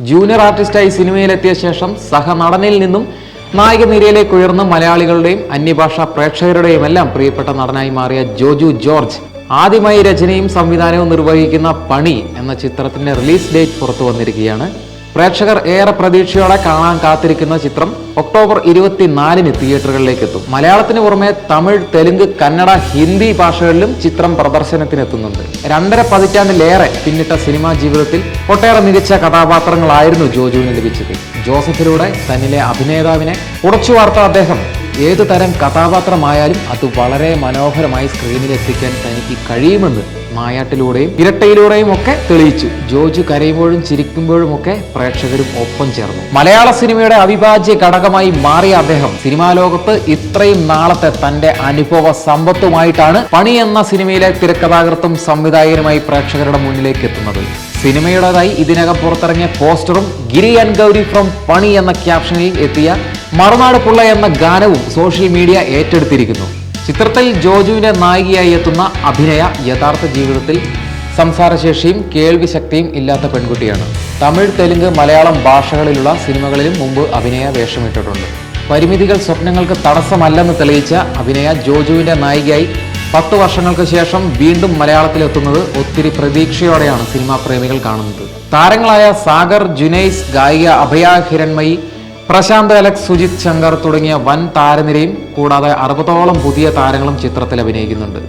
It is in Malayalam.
ജൂനിയർ ആർട്ടിസ്റ്റായി സിനിമയിലെത്തിയ ശേഷം സഹനടനിൽ നിന്നും നായിക നിരയിലേക്ക് ഉയർന്ന് മലയാളികളുടെയും അന്യഭാഷാ പ്രേക്ഷകരുടെയും എല്ലാം പ്രിയപ്പെട്ട നടനായി മാറിയ ജോജു ജോർജ് ആദ്യമായി രചനയും സംവിധാനവും നിർവഹിക്കുന്ന പണി എന്ന ചിത്രത്തിന്റെ റിലീസ് ഡേറ്റ് പുറത്തു വന്നിരിക്കുകയാണ്. പ്രേക്ഷകർ ഏറെ പ്രതീക്ഷയോടെ കാണാൻ കാത്തിരിക്കുന്ന ചിത്രം ഒക്ടോബർ ഇരുപത്തിനാലിന് തിയേറ്ററുകളിലേക്ക് എത്തും മലയാളത്തിന് പുറമെ തമിഴ് തെലുങ്ക് കന്നഡ ഹിന്ദി ഭാഷകളിലും ചിത്രം പ്രദർശനത്തിനെത്തുന്നുണ്ട്. രണ്ടര പതിറ്റാണ്ടിലേറെ പിന്നിട്ട സിനിമാ ജീവിതത്തിൽ ഒട്ടേറെ മികച്ച കഥാപാത്രങ്ങളായിരുന്നു ജോജുവിന് ലഭിച്ചത്. ജോസഫിലൂടെ തന്നിലെ അഭിനേതാവിനെ ഉടച്ചു വാർത്ത അദ്ദേഹം ഏതു തരം കഥാപാത്രമായാലും അത് വളരെ മനോഹരമായി സ്ക്രീനിൽ എത്തിക്കാൻ തനിക്ക് കഴിയുമെന്ന് മായാട്ടിലൂടെയും ഇരട്ടയിലൂടെയും ഒക്കെ തെളിയിച്ചു. ജോജ് കരയുമ്പോഴും ചിരിക്കുമ്പോഴും ഒക്കെ പ്രേക്ഷകരും ഒപ്പം ചേർന്നു. മലയാള സിനിമയുടെ അവിഭാജ്യ ഘടകമായി മാറിയ അദ്ദേഹം സിനിമാ ലോകത്ത് ഇത്രയും നാളത്തെ തന്റെ അനുഭവ സമ്പത്തുമായിട്ടാണ് പണി എന്ന സിനിമയിലെ തിരക്കഥാകൃത്തും സംവിധായകനുമായി പ്രേക്ഷകരുടെ മുന്നിലേക്ക് എത്തുന്നത്. സിനിമയുടേതായി ഇതിനകം പുറത്തിറങ്ങിയ പോസ്റ്ററും ഗിരി ആൻഡ് ഗൗരി ഫ്രം പണി എന്ന ക്യാപ്ഷനിൽ എത്തിയ മറുനാട് പുള്ള എന്ന ഗാനവും സോഷ്യൽ മീഡിയ ഏറ്റെടുത്തിരിക്കുന്നു. ചിത്രത്തിൽ ജോജുവിനെ നായികയായി എത്തുന്ന അഭിനയ യഥാർത്ഥ ജീവിതത്തിൽ സംസാരശേഷിയും കേൾവി ശക്തിയും ഇല്ലാത്ത പെൺകുട്ടിയാണ്. തമിഴ് തെലുങ്ക് മലയാളം ഭാഷകളിലുള്ള സിനിമകളിലും മുമ്പ് അഭിനയ വേഷമിട്ടിട്ടുണ്ട്. പരിമിതികൾ സ്വപ്നങ്ങൾക്ക് തടസ്സമല്ലെന്ന് തെളിയിച്ച അഭിനയ ജോജുവിന്റെ നായികയായി പത്ത് വർഷങ്ങൾക്ക് ശേഷം വീണ്ടും മലയാളത്തിലെത്തുന്നത് ഒത്തിരി പ്രതീക്ഷയോടെയാണ് സിനിമാ പ്രേമികൾ കാണുന്നത്. താരങ്ങളായ സാഗർ ജുനൈസ് ഗായിക അഭയ ഹിരൺമയി പ്രശാന്ത് അലക്സ് സുജിത് ശങ്കർ തുടങ്ങിയ വൻ താരനിരയും കൂടാതെ അറുപതോളം പുതിയ താരങ്ങളും ചിത്രത്തിൽ അഭിനയിക്കുന്നുണ്ട്.